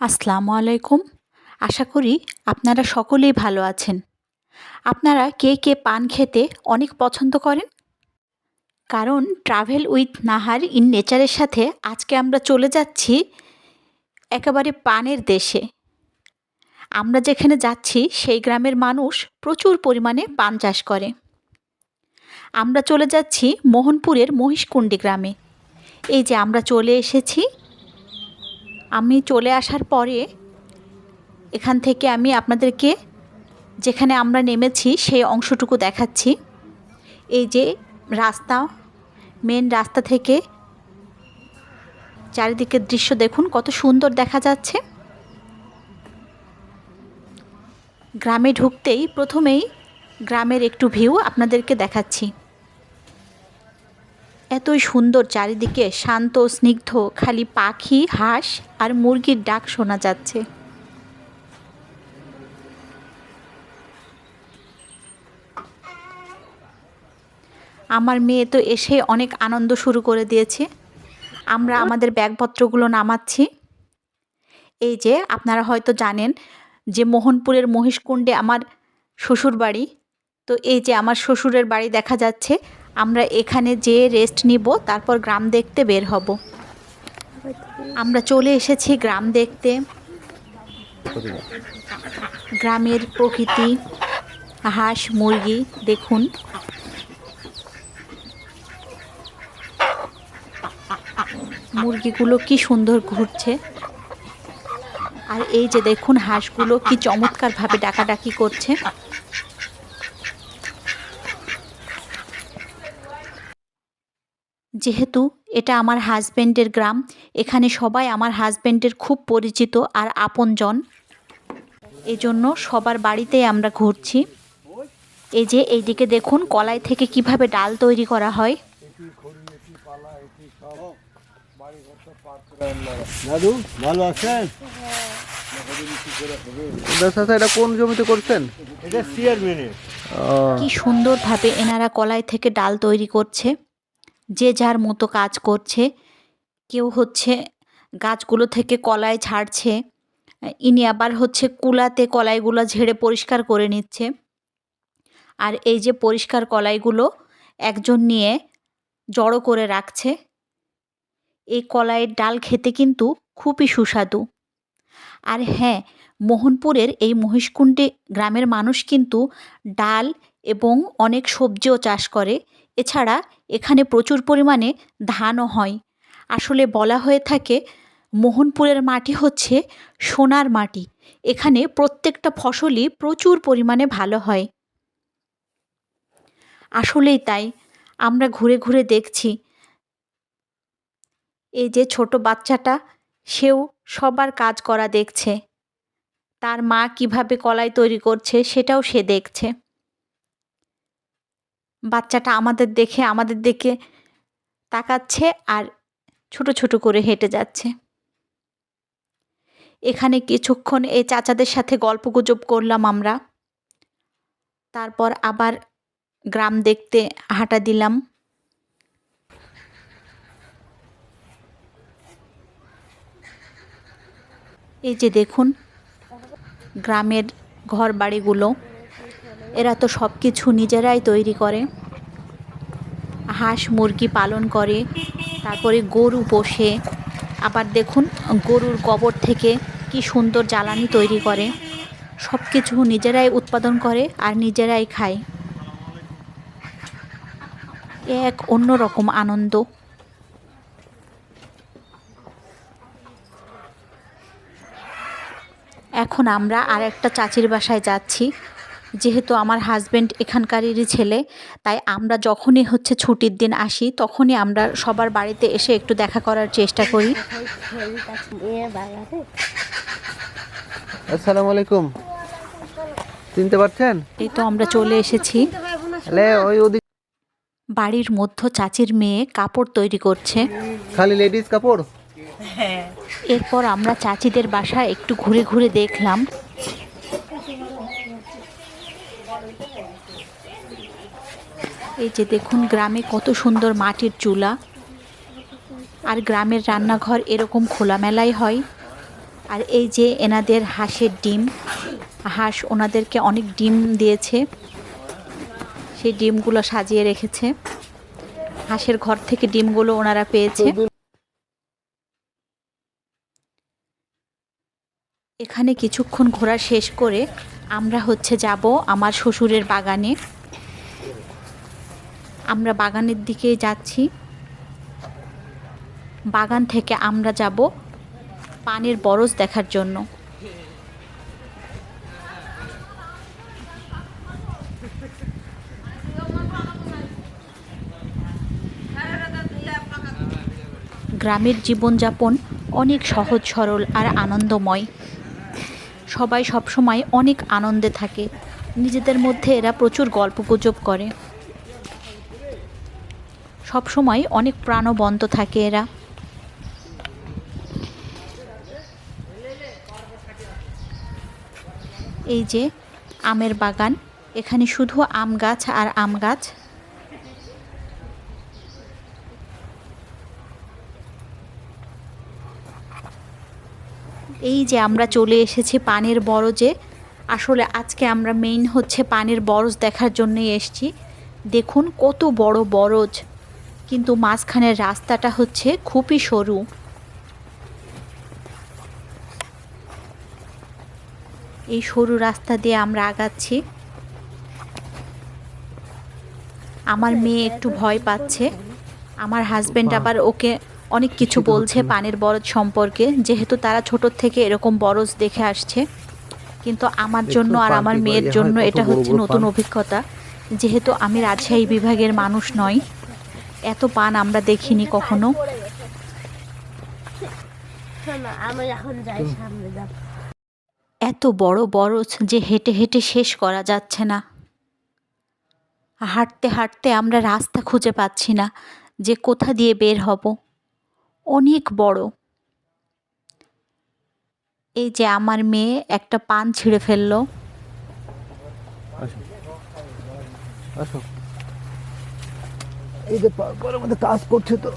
আসসালামু আলাইকুম। আশা করি আপনারা সকলেই ভালো আছেন। আপনারা কে কে পান খেতে অনেক পছন্দ করেন? কারণ ট্রাভেল উইথ নাহার ইন নেচারের সাথে আজকে আমরা চলে যাচ্ছি একেবারে পানের দেশে। আমরা যেখানে যাচ্ছি সেই গ্রামের মানুষ প্রচুর পরিমাণে পান চাষ করে। আমরা চলে যাচ্ছি মোহনপুরের মহিষকুণ্ডি গ্রামে। এই যে আমরা চলে এসেছি আমি চলে আসার পরে এখান থেকে আমি আপনাদেরকে যেখানে আমরা নেমেছি সেই অংশটুকু দেখাচ্ছি। এই যে রাস্তা মেন রাস্তা থেকে চারিদিকের দৃশ্য দেখুন, কত সুন্দর দেখা যাচ্ছে। গ্রামে ঢুকতেই প্রথমেই গ্রামের একটু ভিউ আপনাদেরকে দেখাচ্ছি। এতই সুন্দর, চারিদিকে শান্ত, স্নিগ্ধ, খালি পাখি, হাঁস আর মুরগির ডাক শোনা যাচ্ছে। আমার মেয়ে তো এসে অনেক আনন্দ শুরু করে দিয়েছে। আমরা আমাদের ব্যাগপত্রগুলো নামাচ্ছি। এই যে, আপনারা হয়তো জানেন যে মোহনপুরের মহিষকুণ্ডে আমার শ্বশুর বাড়ি তো এই যে, আমার শ্বশুরের বাড়ি দেখা যাচ্ছে। আমরা এখানে যেয়ে রেস্ট নিব, তারপর গ্রাম দেখতে বের হব। আমরা চলে এসেছি গ্রাম দেখতে। গ্রামের প্রকৃতি, হাঁস, মুরগি, দেখুন। মুরগিগুলো কি সুন্দর ঘুরছে। আর এই যে দেখুন, হাঁসগুলো কি চমৎকারভাবে ডাকাডাকি করছে। যেহেতু এটা আমার হাজব্যান্ডের গ্রাম এখানে সবাই আমার হাজব্যান্ডের খুব পরিচিত আর আপনজন। এজন্য সবার বাড়িতেই আমরা ঘুরছি। এই যে এইদিকে দেখুন কলাই থেকে কীভাবে ডাল তৈরি করা হয়। দাদু ভালো আছেন? এটা কোন জমিতে করছেন? এটা কি সুন্দরভাবে এনারা কলাই থেকে ডাল তৈরি করছে। যে যার মতো কাজ করছে, কেউ হচ্ছে গাছগুলো থেকে কলাই ছাড়ছে, ইনি আবার হচ্ছে কুলাতে কলাইগুলো ঝেড়ে পরিষ্কার করে নিচ্ছে। আর এই যে পরিষ্কার কলাইগুলো একজন নিয়ে জড়ো করে রাখছে, এই কলাইয়ের ডাল খেতে কিন্তু খুবই সুস্বাদু। আর হ্যাঁ মোহনপুরের এই মহিষকুণ্ডে গ্রামের মানুষ কিন্তু ডাল এবং অনেক সবজিও চাষ করে। এছাড়া এখানে প্রচুর পরিমাণে ধানও হয়। আসলে বলা হয়ে থাকে মোহনপুরের মাটি হচ্ছে সোনার মাটি। এখানে প্রত্যেকটা ফসলই প্রচুর পরিমাণে ভালো হয়। আসলেই তাই, আমরা ঘুরে ঘুরে দেখছি। এই যে ছোট বাচ্চাটা, সেও সবার কাজ করা দেখছে। তার মা কীভাবে কলাই তৈরি করছে, সেটাও সে দেখছে। বাচ্চাটা আমাদের দেখে, আমাদের দিকে তাকাচ্ছে আর ছোট ছোট করে হেঁটে যাচ্ছে। এখানে কিছুক্ষণ এই চাচাদের সাথে গল্পগুজব করলাম আমরা। তারপর আবার গ্রাম দেখতে হাঁটা দিলাম। এই যে দেখুন, গ্রামের ঘর বাড়িগুলো এরা তো সব কিছু নিজেরাই তৈরি করে। হাঁস মুরগি পালন করে, তারপরে গরু পোষে। আবার দেখুন, গরুর গোবর থেকে কি সুন্দর জ্বালানি তৈরি করে। সব কিছু নিজেরাই উৎপাদন করে আর নিজেরাই খায়। এক অন্যরকম আনন্দ। এখন আমরা আর একটা চাচির বাসায় যাচ্ছি। যেহেতু আমার হাজব্যান্ড এখানকারেরই ছেলে তাই আমরা যখনই হচ্ছে ছুটির দিন আসি তখনই আমরা সবার বাড়িতে এসে একটু দেখা করার চেষ্টা করি। আসসালামু আলাইকুম। চিনতে পারছেন? এই তো আমরা চলে এসেছি। বাড়ির মধ্য চাচির মেয়ে কাপড় তৈরি করছে। খালি লেডিস কাপড়? এরপর আমরা চাচিদের বাসা একটু ঘুরে ঘুরে দেখলাম। এই যে দেখুন গ্রামে কত সুন্দর মাটির চুলা। আর গ্রামের রান্নাঘর এরকম খোলামেলাই হয়। আর এই যে এনাদের হাঁসের ডিম, হাঁস ওনাদেরকে অনেক ডিম দিয়েছে। সেই ডিমগুলো সাজিয়ে রেখেছে। হাঁসের ঘর থেকে ডিমগুলো ওনারা পেয়েছে। এখানে কিছুক্ষণ ঘোরা শেষ করে আমরা হচ্ছে যাব আমার শ্বশুরের বাগানে। আমরা বাগানের দিকে যাচ্ছি। বাগান থেকে আমরা যাব পানের বরজ দেখার জন্য। গ্রামের জীবনযাপন অনেক সহজ, সরল আর আনন্দময়। সবাই সবসময় অনেক আনন্দে থাকে। নিজেদের মধ্যে এরা প্রচুর গল্প গুজব করে। সবসময় অনেক প্রাণবন্ত থাকে এরা। এই যে, আমের বাগান। এখানে শুধু আম গাছ আর আম গাছ। এই যে আমরা চলে এসেছি পানের বরজে। আসলে আজকে আমরা মেইন হচ্ছে পানের বরজ দেখার জন্যই এসেছি। দেখুন কত বড় বরজ। কিন্তু মাঝখানের রাস্তাটা হচ্ছে খুবই সরু। এই সরু রাস্তা দিয়ে আমরা আগাচ্ছি। আমার মেয়ে একটু ভয় পাচ্ছে। আমার হাজবেন্ড আবার ওকে অনেক কিছু বলছে পানের বরজ সম্পর্কে। যেহেতু তারা ছোট থেকে এরকম বরজ দেখে আসছে। কিন্তু আমার জন্য আর আমার মেয়ের জন্য এটা হচ্ছে নতুন অভিজ্ঞতা। যেহেতু আমি রাজশাহী বিভাগের মানুষ নই এত পান আমরা দেখিনি কখনো। আমি এখন যাই সামনে যাব এত বড় বরজ যে হেঁটে হেঁটে শেষ করা যাচ্ছে না। হাঁটতে হাঁটতে আমরা রাস্তা খুঁজে পাচ্ছি না যে কোথা দিয়ে বের হব। অনেক বড়। এই যে আমার মেয়ে একটা পান ছিঁড়ে ফেলল। আসো। আসো। এই যে মধ্যে কাজ করছে তো।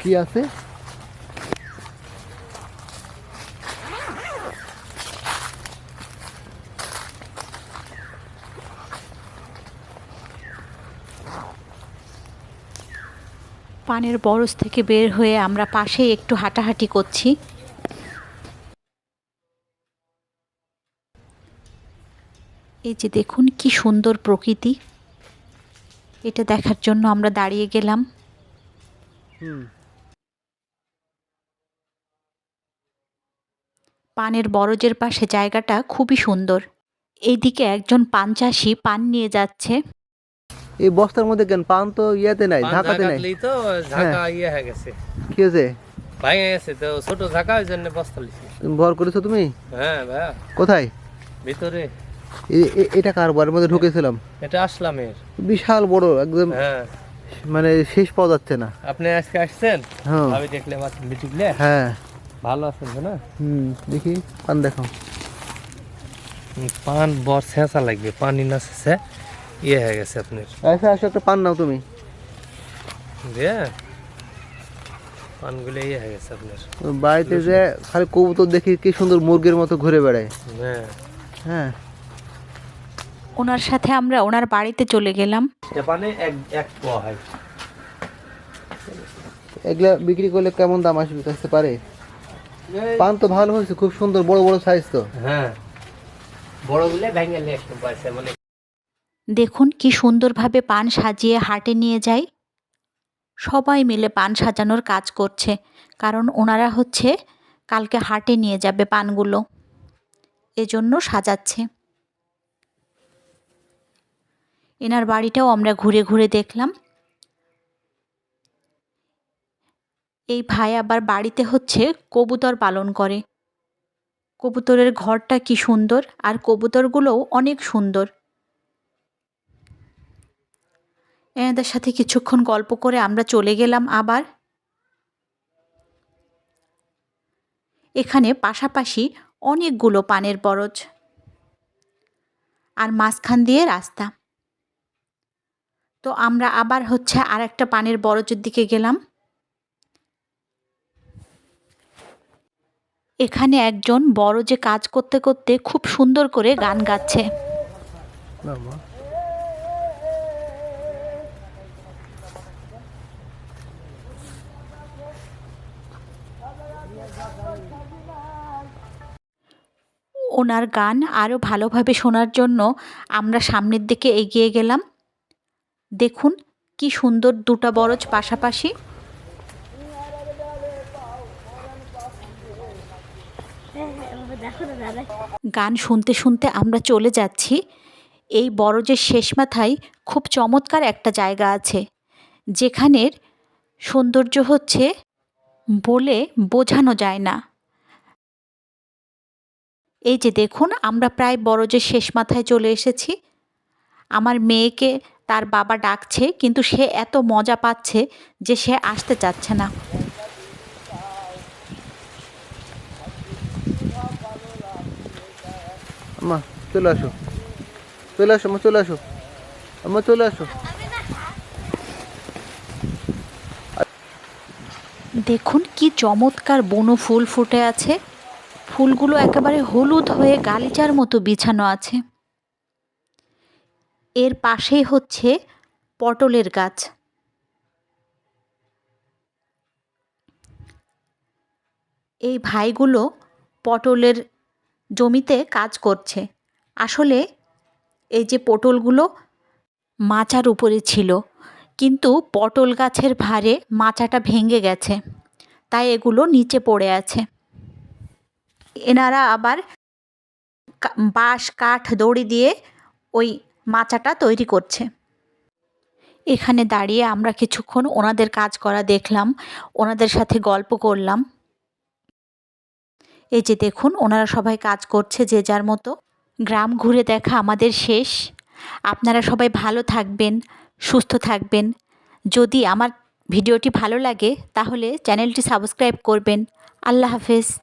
কি আছে? পানের বরজ থেকে বের হয়ে আমরা পাশেই একটু হাঁটাহাঁটি করছি। এই যে দেখুন, কি সুন্দর প্রকৃতি। এটা দেখার জন্য আমরা দাঁড়িয়ে গেলাম। পানের বরজের পাশে জায়গাটা খুবই সুন্দর। এইদিকে একজন পান চাষি পান নিয়ে যাচ্ছে। এই বস্তার মধ্যে কেন? পান তো ইয়াতে নাই ঢাকাতে নাই। তো ঝাঁকা ইয়ে হয়ে গেছে। কি হয়েছে? ভাঙে গেছে তো ছোট ঝাঁকা ওই জন্য বস্তা লিছি। ভর করেছ তুমি? হ্যাঁ কোথায়? ভিতরে। এটা কার ঘরের মধ্যে ঢুকেছিলাম? এটা আসলামের। বিশাল বড় একদম হ্যাঁ। মানে শেষ পাওয়া যাচ্ছে না। আপনি আজকে আসছেন? হ্যাঁ। আমি দেখলে মাত্র মিটিকলে হ্যাঁ। ভালো আছেন তো না? হুম দেখি পান দেখো পান বর ছেঁচা লাগবে পানি না ছেঁচে ইয়ে হয়ে গেছে আপনার। আসো আসো একটা পান নাও তুমি। দিয়ে? পানগুলো ইয়ে হয়ে গেছে আপনার। বাড়িতে যে খালি কবুতর দেখি কি সুন্দর মুরগির মতো ঘুরে বেড়ায়। হ্যাঁ। হ্যাঁ। ওনার সাথে আমরা ওনার বাড়িতে চলে গেলাম। এটা পানে এক এক পোয়া হয়। এগুলা বিক্রি করলে কেমন দাম আসবে আসতে পারে? পান তো ভালো হয়েছে খুব সুন্দর বড় বড় সাইজ তো। হ্যাঁ। বড়গুলো ভেঙে নিয়ে একটু পয়সা মানে দেখুন কি সুন্দরভাবে পান সাজিয়ে হাটে নিয়ে যায়। সবাই মিলে পান সাজানোর কাজ করছে কারণ ওনারা হচ্ছে কালকে হাটে নিয়ে যাবে পানগুলো। এজন্য সাজাচ্ছে। এনার বাড়িটাও আমরা ঘুরে ঘুরে দেখলাম। এই ভাই আবার বাড়িতে হচ্ছে কবুতর পালন করে। কবুতরের ঘরটা কি সুন্দর আর কবুতরগুলোও অনেক সুন্দর। এনাদের সাথে কিছুক্ষণ গল্প করে আমরা চলে গেলাম আবার। এখানে পাশাপাশি অনেকগুলো পানের বরজ। আর মাঝখান দিয়ে রাস্তা। তো আমরা আবার হচ্ছে আর একটা পানের বরজের দিকে গেলাম। এখানে একজন বড় যে কাজ করতে করতে খুব সুন্দর করে গান গাচ্ছে। ওনার গান আরও ভালোভাবে শোনার জন্য আমরা সামনের দিকে এগিয়ে গেলাম। দেখুন, কি সুন্দর দুটো বরজ পাশাপাশি। গান শুনতে শুনতে আমরা চলে যাচ্ছি। এই বরজের শেষ মাথায় খুব চমৎকার একটা জায়গা আছে, যেখানের সৌন্দর্য হচ্ছে বলে বোঝানো যায় না। এই যে দেখুন, আমরা প্রায় বরজের শেষ মাথায় চলে এসেছি। আমার মেয়েকে তার বাবা ডাকছে কিন্তু সে এত মজা পাচ্ছে যে সে আসতে চাচ্ছে না। আম্মা চলে আসো। চলে আসো আম্মা চলে আসো। আম্মা চলে আসো। দেখুন কি চমৎকার বনো ফুল ফুটে আছে। ফুলগুলো একেবারে হলুদ হয়ে গালিচার মতো বিছানো আছে। এর পাশেই হচ্ছে পটলের গাছ। এই ভাইগুলো পটলের জমিতে কাজ করছে। আসলে এই যে পটলগুলো মাচার উপরে ছিল, কিন্তু পটল গাছের ভারে মাচাটা ভেঙে গেছে, তাই এগুলো নিচে পড়ে আছে। এনারা আবার বাঁশ, কাঠ, দড়ি দিয়ে ওই মাচাটা তৈরি করছে। এখানে দাঁড়িয়ে আমরা কিছুক্ষণ ওনাদের কাজ করা দেখলাম, ওনাদের সাথে গল্প করলাম। এই যে দেখুন, ওনারা সবাই কাজ করছে যে যার মতো। গ্রাম ঘুরে দেখা আমাদের শেষ। আপনারা সবাই ভালো থাকবেন, সুস্থ থাকবেন। যদি আমার ভিডিওটি ভালো লাগে, তাহলে চ্যানেলটি সাবস্ক্রাইব করবেন। আল্লাহ হাফেজ।